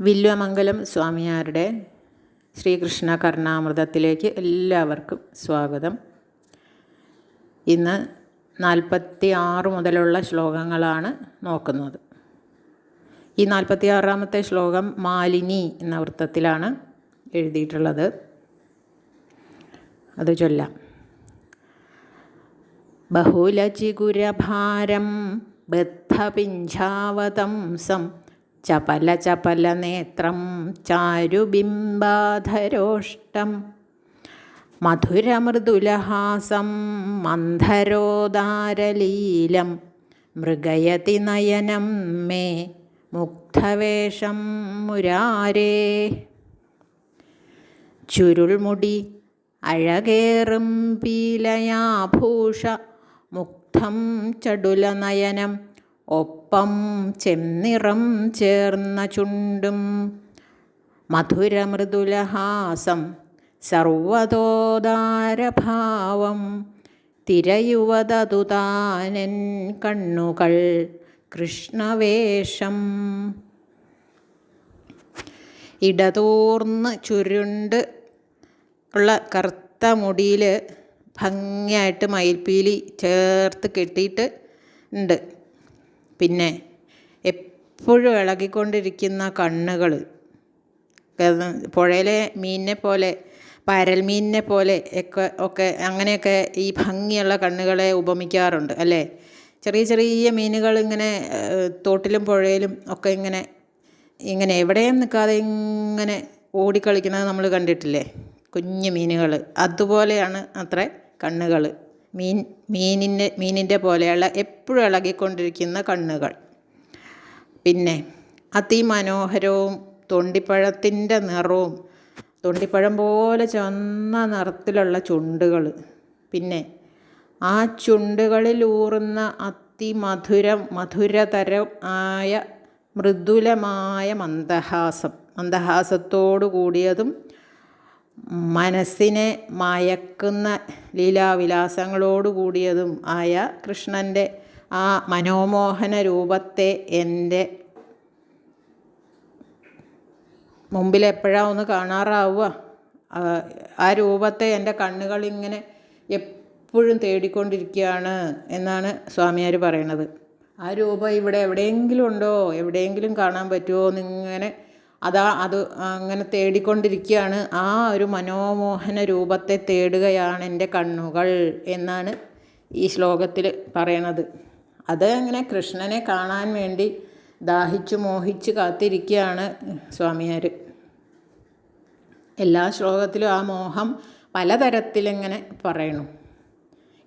വില്വമംഗലം സ്വാമിയാരുടെ ശ്രീകൃഷ്ണ കർണാമൃതത്തിലേക്ക് എല്ലാവർക്കും സ്വാഗതം. ഇന്ന് നാൽപ്പത്തി ആറ് മുതലുള്ള ശ്ലോകങ്ങളാണ് നോക്കുന്നത്. ഈ നാൽപ്പത്തി ആറാമത്തെ ശ്ലോകം മാലിനി എന്ന വൃത്തത്തിലാണ് എഴുതിയിട്ടുള്ളത്. അത് ചൊല്ലാം. ബഹുലചിഗുരഭാരം ബദ്ധപിഞ്ചാവതംസം ചപല ചപല നേത്രം ചാരുബിംബാധരോഷ്ടം. മധുരമൃദുലഹാസം മന്ധരോദാരലീലം. മൃഗയതി നയനം മേ മുഗ്ധവേഷം മുരാരേ. ചുരുൾമുടി അഴകേറും പീലയാഭൂഷ മുക്തം ചടുലനയനം ഒപ്പം ചെന്നിറം ചേർന്ന ചുണ്ടും മധുരമൃദുലഹാസം സർവതോദാരഭാവം തിരയുവതതുതാനൻ കണ്ണുകൾ കൃഷ്ണവേഷം. ഇടതൂർന്ന് ചുരുണ്ട് ഉള്ള കറുത്ത മുടിയിൽ ഭംഗിയായിട്ട് മയിൽപ്പീലി ചേർത്ത് കെട്ടിയിട്ട് ഉണ്ട് പിന്നെ എപ്പോഴും ഇളകിക്കൊണ്ടിരിക്കുന്ന കണ്ണുകൾ. പുഴയിലെ മീനിനെ പോലെ പരൽ മീനിനെ പോലെ ഒക്കെ ഒക്കെ അങ്ങനെയൊക്കെ ഈ ഭംഗിയുള്ള കണ്ണുകളെ ഉപമിക്കാറുണ്ട് അല്ലേ? ചെറിയ ചെറിയ മീനുകൾ ഇങ്ങനെ തോട്ടിലും പുഴയിലും ഒക്കെ ഇങ്ങനെ ഇങ്ങനെ എവിടെയും നിൽക്കാതെ ഇങ്ങനെ ഓടിക്കളിക്കുന്നത് നമ്മൾ കണ്ടിട്ടില്ലേ? കുഞ്ഞു മീനുകൾ. അതുപോലെയാണ് അത്ര കണ്ണുകൾ. മീൻ മീനിന് മീനിന്റെ പോലെയുള്ള എപ്പോഴും ഇളകിക്കൊണ്ടിരിക്കുന്ന കണ്ണുകൾ. പിന്നെ അതിമനോഹരവും തൊണ്ടിപ്പഴത്തിന്റെ നിറവും തൊണ്ടിപ്പഴം പോലെ ചുവന്ന നിറത്തിലുള്ള ചുണ്ടുകൾ. പിന്നെ ആ ചുണ്ടുകളിൽ ഊറുന്ന അതിമധുരം മധുരതരം ആയ മൃദുലമായ മന്ദഹാസം. മന്ദഹാസത്തോടു കൂടിയതും മനസ്സിനെ മയക്കുന്ന ലീലാവിലാസങ്ങളോട് കൂടിയതും ആയ കൃഷ്ണന്റെ ആ മനോമോഹന രൂപത്തെ എന്റെ മുമ്പിൽ എപ്പോഴാ ഒന്ന് കാണാറാവുക. ആ രൂപത്തെ എന്റെ കണ്ണുകളിങ്ങനെ എപ്പോഴും തേടിക്കൊണ്ടിരിക്കുകയാണ് എന്നാണ് സ്വാമിയാർ പറയണത്. ആ രൂപം ഇവിടെ എവിടെയെങ്കിലും ഉണ്ടോ? എവിടെയെങ്കിലും കാണാൻ പറ്റുമോ എന്നിങ്ങനെ അതാ അത് അങ്ങനെ തേടിക്കൊണ്ടിരിക്കുകയാണ്. ആ ഒരു മനോമോഹന രൂപത്തെ തേടുകയാണ് എന്റെ കണ്ണുകൾ എന്നാണ് ഈ ശ്ലോകത്തിൽ പറയണത്. അത് അങ്ങനെ കൃഷ്ണനെ കാണാൻ വേണ്ടി ദാഹിച്ചു മോഹിച്ച് കാത്തിരിക്കുകയാണ് സ്വാമിയാർ എല്ലാ ശ്ലോകത്തിലും ആ മോഹം പലതരത്തിലിങ്ങനെ പറയണു.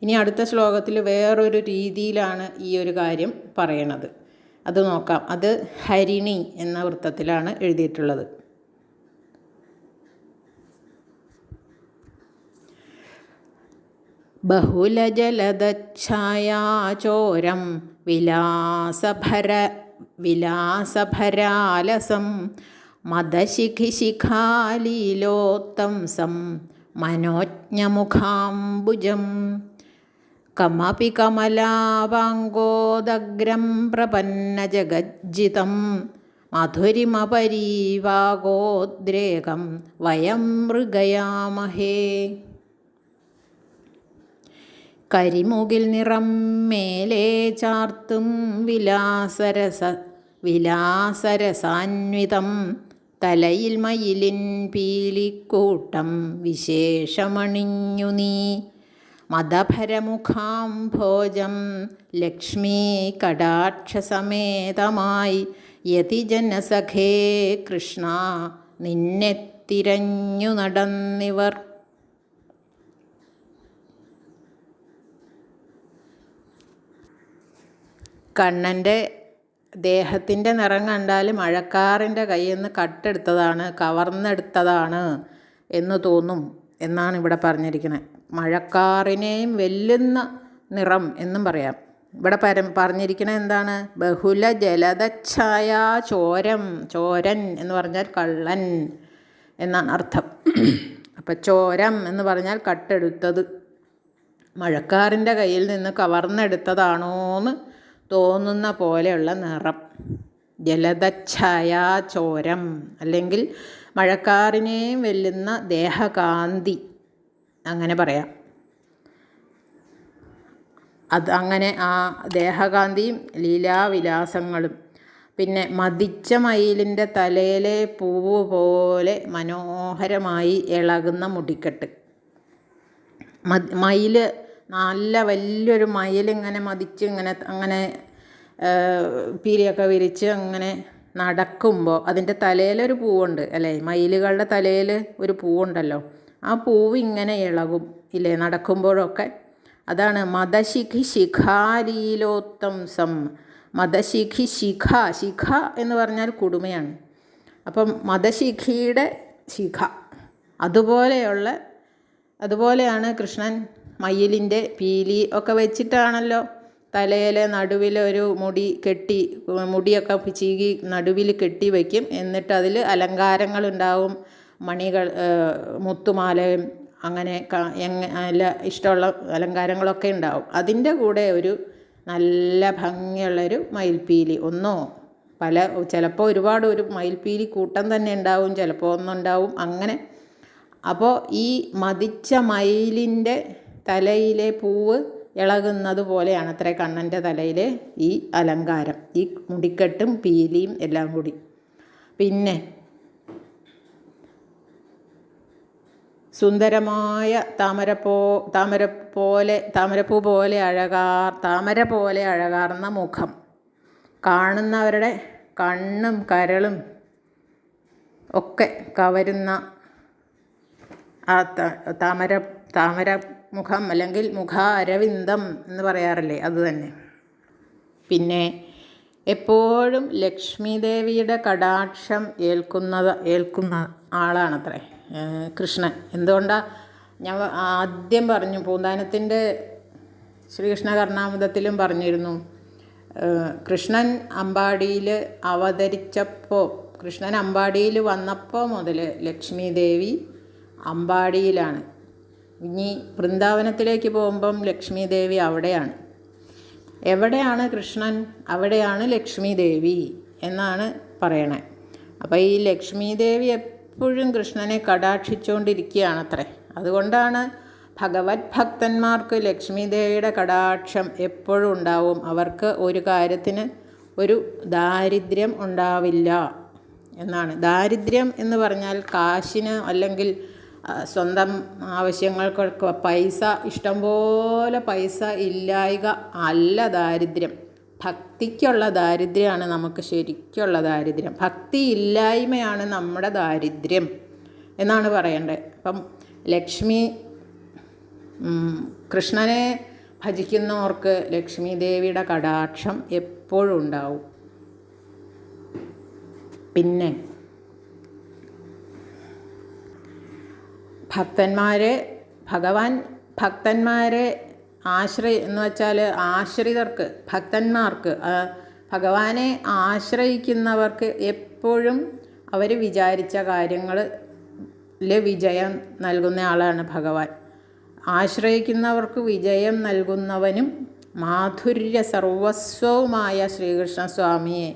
ഇനി അടുത്ത ശ്ലോകത്തിൽ വേറൊരു രീതിയിലാണ് ഈ ഒരു കാര്യം പറയണത്. അത് നോക്കാം. അത് ഹരിണി എന്ന വൃത്തത്തിലാണ് എഴുതിയിട്ടുള്ളത്. ബഹുലജലദച്ഛായാചോരം വിലാസഭര വിലാസഭരാലസം മദശിഖിശിഖാലീലോത്തംസം മനോജ്ഞമുഖാംബുജം കമപി കമലാവാങ്കോദഗ്രം പ്രപന്നജഗജ്ജിതം. മധുരിമപരീവാഗോദ്രേകം വയം മൃഗയാമഹേ. കരിമുകിൽ നിറം മേലേ ചാർത്തും വിലാസരസ വിലാസരസാന്വിതം. തലയിൽ മയിലിൻ പീലിക്കൂട്ടം വിശേഷമണിഞ്ഞു നീ. മദഭരമുഖാം ഭോജം ലക്ഷ്മീ കടാക്ഷസമേതമായി യതിജനസഖേ കൃഷ്ണ നിന്നെ തിരഞ്ഞു നടന്നിവർ. കണ്ണന്റെ ദേഹത്തിന്റെ നിറം കണ്ടാൽ മഴക്കാറിന്റെ കയ്യിൽ നിന്ന് കട്ടെടുത്തതാണ് കവർന്നെടുത്തതാണ് എന്ന് തോന്നും എന്നാണ് ഇവിടെ പറഞ്ഞിരിക്കുന്നത്. മഴക്കാറിനെയും വെല്ലുന്ന നിറം എന്നും പറയാം. ഇവിടെ പര പറഞ്ഞിരിക്കുന്നത് എന്താണ്? ബഹുല ജലദച്ഛായ ചോരം ചോരൻ എന്ന് പറഞ്ഞാൽ കള്ളൻ എന്നാണ് അർത്ഥം. അപ്പം ചോരം എന്ന് പറഞ്ഞാൽ കട്ടെടുത്തത്. മഴക്കാറിന്റെ കയ്യിൽ നിന്ന് കവർന്നെടുത്തതാണോന്ന് തോന്നുന്ന പോലെയുള്ള നിറം. ജലദച്ഛായാചോരം അല്ലെങ്കിൽ മഴക്കാറിനെയും വെല്ലുന്ന ദേഹകാന്തി. അങ്ങനെ പറയാം. അത് അങ്ങനെ ആ ദേഹകാന്തിയും ലീലാവിലാസങ്ങളും. പിന്നെ മതിച്ച മയിലിന്റെ തലയിലെ പൂവ് പോലെ മനോഹരമായി ഇളകുന്ന മുടിക്കെട്ട്. മയിൽ നല്ല വലിയൊരു മയിലിങ്ങനെ മതിച്ച് ഇങ്ങനെ അങ്ങനെ പീരിയൊക്കെ വിരിച്ച് അങ്ങനെ നടക്കുമ്പോൾ അതിന്റെ തലയിലൊരു പൂവുണ്ട് അല്ലേ? മയിലുകളുടെ തലയിൽ ഒരു പൂവുണ്ടല്ലോ? ആ പൂവ് ഇങ്ങനെ ഇളകും ഇല്ലേ? നടക്കുമ്പോഴൊക്കെ. അതാണ് മദശിഖി ശിഖാലീലോത്തംസം മതശിഖി ശിഖ. ശിഖ എന്ന് പറഞ്ഞാൽ കുടുമയാണ്. അപ്പം മതശിഖിയുടെ ശിഖ. അതുപോലെയുള്ള അതുപോലെയാണ് കൃഷ്ണൻ മയിലിന്റെ പീലി ഒക്കെ വെച്ചിട്ടാണല്ലോ തലയിലെ നടുവിൽ ഒരു മുടി കെട്ടി മുടിയൊക്കെ ചീകി നടുവിൽ കെട്ടി വയ്ക്കും. എന്നിട്ട് അതിൽ അലങ്കാരങ്ങളുണ്ടാവും. മണികൾ മുത്തുമാലയും അങ്ങനെ നല്ല ഇഷ്ടമുള്ള അലങ്കാരങ്ങളൊക്കെ ഉണ്ടാവും. അതിന്റെ കൂടെ ഒരു നല്ല ഭംഗിയുള്ളൊരു മയിൽപ്പീലി. ഒന്നോ പല ചിലപ്പോൾ ഒരുപാട് ഒരു മയിൽപ്പീലി കൂട്ടം തന്നെ ഉണ്ടാവും ചിലപ്പോൾ ഒന്നുണ്ടാവും അങ്ങനെ. അപ്പോൾ ഈ മതിച്ച മയിലിന്റെ തലയിലെ പൂവ് ഇളകുന്നത് പോലെയാണ് അത്ര കണ്ണന്റെ തലയിലെ ഈ അലങ്കാരം. ഈ മുടിക്കെട്ടും പീലിയും എല്ലാം കൂടി. പിന്നെ സുന്ദരമായ താമരപ്പോ താമര പോലെ താമരപ്പൂ പോലെ അഴകാർ താമര പോലെ അഴകാർന്ന മുഖം. കാണുന്നവരുടെ കണ്ണും കരളും ഒക്കെ കവരുന്ന ആ താമര താമര മുഖം അല്ലെങ്കിൽ മുഖ അരവിന്ദം എന്ന് പറയാറില്ലേ അത് തന്നെ. പിന്നെ എപ്പോഴും ലക്ഷ്മി ദേവിയുടെ കടാക്ഷം ഏൽക്കുന്നത് ഏൽക്കുന്ന ആളാണത്രേ. കൃഷ്ണൻ. എന്തുകൊണ്ടാണ് ഞാൻ ആദ്യം പറഞ്ഞു പൂന്താനത്തിന്റെ ശ്രീകൃഷ്ണ കർണാമൃതത്തിലും പറഞ്ഞിരുന്നു കൃഷ്ണൻ അമ്പാടിയിൽ അവതരിച്ചപ്പോൾ കൃഷ്ണൻ അമ്പാടിയിൽ വന്നപ്പോൾ മുതൽ ലക്ഷ്മി ദേവി അമ്പാടിയിലാണ്. ഇനി വൃന്ദാവനത്തിലേക്ക് പോകുമ്പം ലക്ഷ്മി ദേവി അവിടെയാണ്. എവിടെയാണ് കൃഷ്ണൻ? അവിടെയാണ് ലക്ഷ്മി ദേവി എന്നാണ് പറയണേ. അപ്പോൾ ഈ ലക്ഷ്മി ദേവി എപ്പോഴും കൃഷ്ണനെ കടാക്ഷിച്ചുകൊണ്ടിരിക്കുകയാണത്രേ അതുകൊണ്ടാണ് ഭഗവത് ഭക്തന്മാർക്ക് ലക്ഷ്മിദേവിയുടെ കടാക്ഷം എപ്പോഴും ഉണ്ടാവും. അവർക്ക് ഒരു കാര്യത്തിന് ഒരു ദാരിദ്ര്യം ഉണ്ടാവില്ല എന്നാണ്. ദാരിദ്ര്യം എന്ന് പറഞ്ഞാൽ കാശിന് അല്ലെങ്കിൽ സ്വന്തം ആവശ്യങ്ങൾക്കൊക്കെ പൈസ ഇഷ്ടംപോലെ പൈസ ഇല്ലായ്ക അല്ല ദാരിദ്ര്യം. ഭക്തിക്കുള്ള ദാരിദ്ര്യമാണ് നമുക്ക് ശരിക്കുള്ള ദാരിദ്ര്യം. ഭക്തി ഇല്ലായ്മയാണ് നമ്മുടെ ദാരിദ്ര്യം എന്നാണ് പറയേണ്ടത്. അപ്പം ലക്ഷ്മി കൃഷ്ണനെ ഭജിക്കുന്നവർക്ക് ലക്ഷ്മി ദേവിയുടെ കടാക്ഷം എപ്പോഴും ഉണ്ടാവും. പിന്നെ ഭക്തന്മാരെ ഭഗവാൻ ഭക്തന്മാരെ ആശ്രയ എന്ന് വെച്ചാൽ ആശ്രിതർക്ക് ഭക്തന്മാർക്ക് ഭഗവാനെ ആശ്രയിക്കുന്നവർക്ക് എപ്പോഴും അവർ വിചാരിച്ച കാര്യങ്ങളിൽ വിജയം നൽകുന്ന ആളാണ് ഭഗവാൻ. ആശ്രയിക്കുന്നവർക്ക് വിജയം നൽകുന്നവനും മാധുര്യ സർവസ്വവുമായ ശ്രീകൃഷ്ണസ്വാമിയെ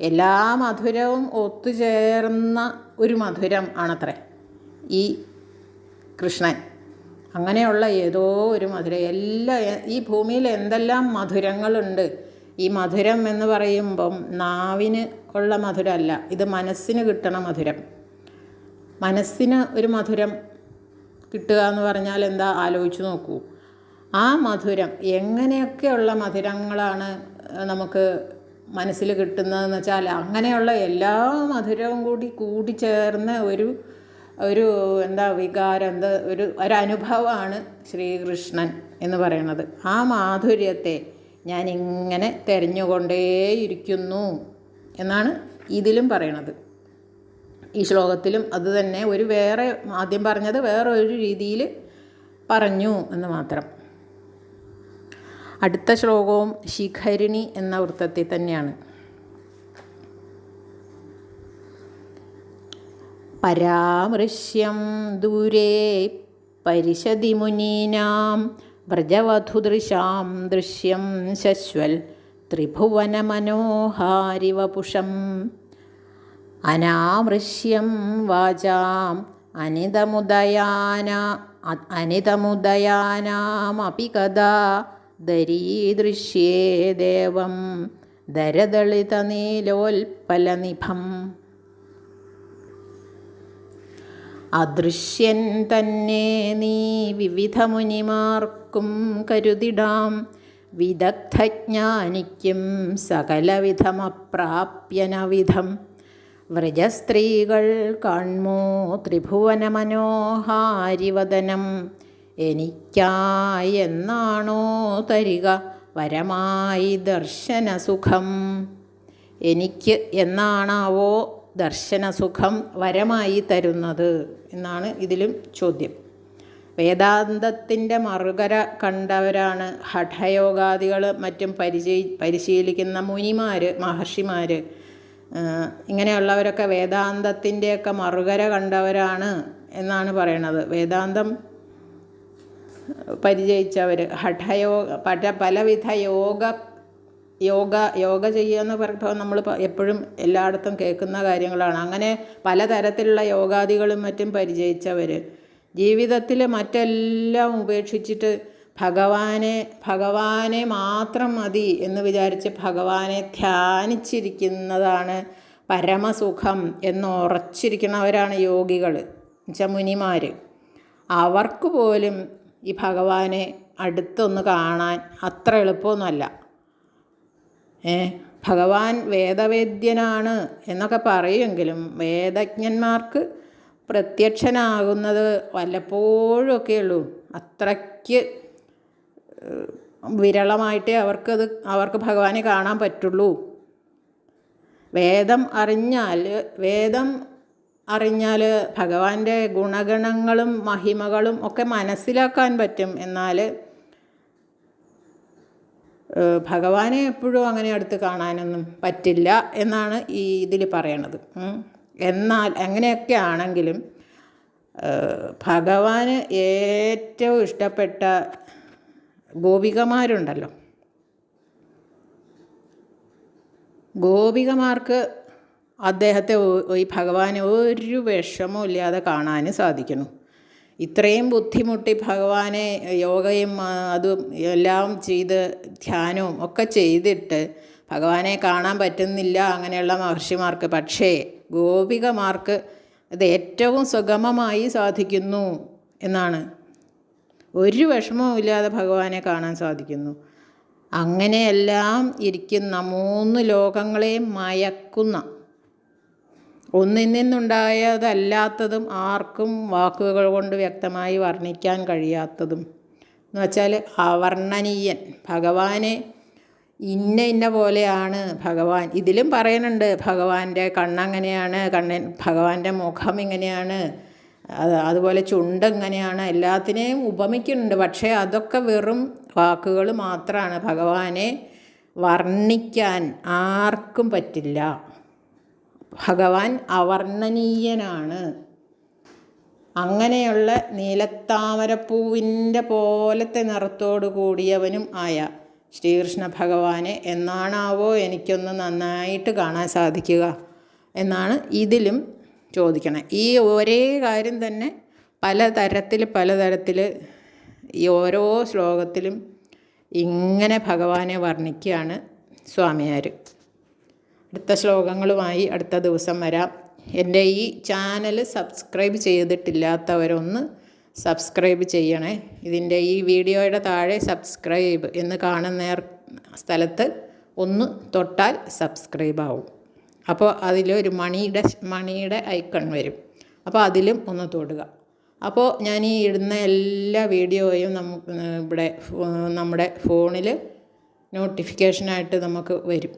എല്ലാ മധുരവും ഒത്തുചേർന്ന ഒരു മധുരം ആണത്രേ ഈ കൃഷ്ണൻ. അങ്ങനെയുള്ള ഏതോ ഒരു മധുരം. എല്ലാ ഈ ഭൂമിയിൽ എന്തെല്ലാം മധുരങ്ങളുണ്ട്? ഈ മധുരം എന്ന് പറയുമ്പം നാവിന് ഉള്ള മധുരമല്ല ഇത് മനസ്സിന് കിട്ടണ മധുരം. മനസ്സിന് ഒരു മധുരം കിട്ടുക എന്ന് പറഞ്ഞാൽ എന്താ? ആലോചിച്ച് നോക്കൂ. ആ മധുരം എങ്ങനെയൊക്കെയുള്ള മധുരങ്ങളാണ് നമുക്ക് മനസ്സിൽ കിട്ടുന്നതെന്ന് വെച്ചാൽ അങ്ങനെയുള്ള എല്ലാ മധുരവും കൂടി കൂടിച്ചേർന്ന ഒരു ഒരു എന്താ വികാരം എന്താ ഒരു ഒരനുഭവമാണ് ശ്രീകൃഷ്ണൻ എന്ന് പറയുന്നത്. ആ മാധുര്യത്തെ ഞാൻ ഇങ്ങനെ തെരഞ്ഞുകൊണ്ടേയിരിക്കുന്നു എന്നാണ് ഇതിലും പറയണത് ഈ ശ്ലോകത്തിലും അത് തന്നെ ഒരു വേറെ ആദ്യം പറഞ്ഞത് വേറെ ഒരു രീതിയിൽ പറഞ്ഞു എന്ന് മാത്രം. അടുത്ത ശ്ലോകവും ശിഖരിണി എന്ന വൃത്തത്തിൽ തന്നെയാണ്. പരാമൃശ്യം ദൂരെ പരിശതി മുനീനാം വ്രജവധുദൃശാം ദൃശ്യം ശശ്വൽ ത്രിഭുവനമനോഹാരിവപുഷം. അനാമൃശ്യം വാചാം അനിതമുദയാന അനിതമുദയാനാമപി കഥാ ദരീദൃശ്യേ ദേവം. ദരദളിതനീലോൽപലനിഭം അദൃശ്യൻ തന്നെ നീ വിവിധ മുനിമാർക്കും കരുതിടാം. വിദഗ്ധജ്ഞാനിക്കും സകലവിധമപ്രാപ്യനവിധം. വ്രജസ്ത്രീകൾ കാൺമോ ത്രിഭുവന മനോഹാരിവദനം എനിക്കായെന്നാണോ തരിക വരമായി ദർശനസുഖം? എനിക്ക് എന്നാണാവോ ദർശനസുഖം വരമായി തരുന്നത് എന്നാണ് ഇതിലും ചോദ്യം. വേദാന്തത്തിന്റെ മറുകര കണ്ടവരാണ് ഹഠയോഗാദികൾ മറ്റും പരിചയി പരിശീലിക്കുന്ന മുനിമാർ മഹർഷിമാർ ഇങ്ങനെയുള്ളവരൊക്കെ വേദാന്തത്തിന്റെയൊക്കെ മറുകര കണ്ടവരാണ് എന്നാണ് പറയണത്. വേദാന്തം പരിചയിച്ചവർ ഹഠയോഗ പല പലവിധ യോഗ യോഗ യോഗ ചെയ്യുക എന്ന് പറയുമ്പോൾ നമ്മൾ എപ്പോഴും എല്ലായിടത്തും കേൾക്കുന്ന കാര്യങ്ങളാണ്. അങ്ങനെ പലതരത്തിലുള്ള യോഗാദികളും മറ്റും പരിചയിച്ചവർ ജീവിതത്തിൽ മറ്റെല്ലാം ഉപേക്ഷിച്ചിട്ട് ഭഗവാനെ ഭഗവാനെ മാത്രം മതി എന്ന് വിചാരിച്ച് ഭഗവാനെ ധ്യാനിച്ചിരിക്കുന്നതാണ് പരമസുഖം എന്ന് ഉറച്ചിരിക്കുന്നവരാണ് യോഗികൾ എന്നുവെച്ചാൽ മുനിമാർ അവർക്ക് പോലും ഈ ഭഗവാനെ അടുത്തൊന്ന് കാണാൻ അത്ര എളുപ്പമൊന്നുമല്ല. ഭഗവാൻ വേദവേദ്യനാണ് എന്നൊക്കെ പറയുമെങ്കിലും വേദജ്ഞന്മാർക്ക് പ്രത്യക്ഷനാകുന്നത് വല്ലപ്പോഴൊക്കെ ഉള്ളൂ. അത്രയ്ക്ക് വിരളമായിട്ടേ അവർക്കത് അവർക്ക് ഭഗവാനെ കാണാൻ പറ്റുള്ളൂ. വേദം അറിഞ്ഞാൽ വേദം അറിഞ്ഞാൽ ഭഗവാന്റെ ഗുണഗണങ്ങളും മഹിമകളും ഒക്കെ മനസ്സിലാക്കാൻ പറ്റും. എന്നാൽ ഭഗവാനെ എപ്പോഴും അങ്ങനെ അടുത്ത് കാണാനൊന്നും പറ്റില്ല എന്നാണ് ഈ ഇതിൽ പറയണത്. എന്നാൽ അങ്ങനെയൊക്കെ ആണെങ്കിലും ഭഗവാന് ഏറ്റവും ഇഷ്ടപ്പെട്ട ഗോപികമാരുണ്ടല്ലോ. ഗോപികമാർക്ക് അദ്ദേഹത്തെ ഈ ഭഗവാനെ ഒരു വിഷമവും ഇല്ലാതെ കാണാനും സാധിക്കുന്നു. ഇത്രയും ബുദ്ധിമുട്ടി ഭഗവാനെ യോഗയും അതും എല്ലാം ചെയ്ത് ധ്യാനവും ഒക്കെ ചെയ്തിട്ട് ഭഗവാനെ കാണാൻ പറ്റുന്നില്ല അങ്ങനെയുള്ള മഹർഷിമാർക്ക്. പക്ഷേ ഗോപികമാർക്ക് ഇത് ഏറ്റവും സുഗമമായി സാധിക്കുന്നു എന്നാണ്. ഒരു വിഷമവും ഇല്ലാതെ ഭഗവാനെ കാണാൻ സാധിക്കുന്നു. അങ്ങനെയെല്ലാം ഇരിക്കുന്ന മൂന്ന് ലോകങ്ങളെയും മയക്കുന്ന ഒന്നിൽ നിന്നുണ്ടായതല്ലാത്തതും ആർക്കും വാക്കുകൾ കൊണ്ട് വ്യക്തമായി വർണിക്കാൻ കഴിയാത്തതും. എന്ന് വെച്ചാൽ അവർണനീയൻ. ഭഗവാനെ ഇന്ന ഇന്ന പോലെയാണ് ഭഗവാൻ. ഇതിലും പറയുന്നുണ്ട് ഭഗവാന്റെ കണ്ണങ്ങനെയാണ് കണ്ണൻ ഭഗവാന്റെ മുഖം ഇങ്ങനെയാണ് അതുപോലെ ചുണ്ട് ഇങ്ങനെയാണ്. എല്ലാത്തിനെയും ഉപമിക്കുന്നുണ്ട്. പക്ഷേ അതൊക്കെ വെറും വാക്കുകൾ മാത്രമാണ് ഭഗവാനെ വർണിക്കാൻ ആർക്കും പറ്റില്ല. ഭഗവാൻ അവർണനീയനാണ്. അങ്ങനെയുള്ള നീലത്താമരപ്പൂവിന്റെ പോലത്തെ നിറത്തോടു കൂടിയവനും ആയ ശ്രീകൃഷ്ണ ഭഗവാനെ എന്നാണാവോ എനിക്കൊന്ന് നന്നായിട്ട് കാണാൻ സാധിക്കുക എന്നാണ് ഇതിലും ചോദിക്കണം. ഈ ഒരേ കാര്യം തന്നെ പലതരത്തിൽ പലതരത്തിൽ ഈ ഓരോ ശ്ലോകത്തിലും ഇങ്ങനെ ഭഗവാനെ വർണിക്കുകയാണ് സ്വാമിയാർ അടുത്ത ശ്ലോകങ്ങളുമായി അടുത്ത ദിവസം വരാം. എന്റെ ഈ ചാനൽ സബ്സ്ക്രൈബ് ചെയ്തിട്ടില്ലാത്തവരൊന്ന് സബ്സ്ക്രൈബ് ചെയ്യണേ. ഇതിന്റെ ഈ വീഡിയോയുടെ താഴെ സബ്സ്ക്രൈബ് എന്ന് കാണുന്ന സ്ഥലത്ത് ഒന്ന് തൊട്ടാൽ സബ്സ്ക്രൈബ് ആവും. അപ്പോൾ അതിലൊരു മണിയുടെ മണിയുടെ ഐക്കൺ വരും. അപ്പോൾ അതിലും ഒന്ന് തൊടുക. അപ്പോൾ ഞാൻ ഈ ഇടുന്ന എല്ലാ വീഡിയോയും നമുക്ക് ഇവിടെ നമ്മുടെ ഫോണിൽ നോട്ടിഫിക്കേഷനായിട്ട് നമുക്ക് വരും.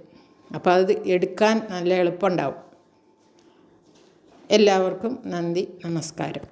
അപ്പോൾ അത് എടുക്കാൻ നല്ല എളുപ്പമുണ്ടാവും. എല്ലാവർക്കും നന്ദി നമസ്കാരം.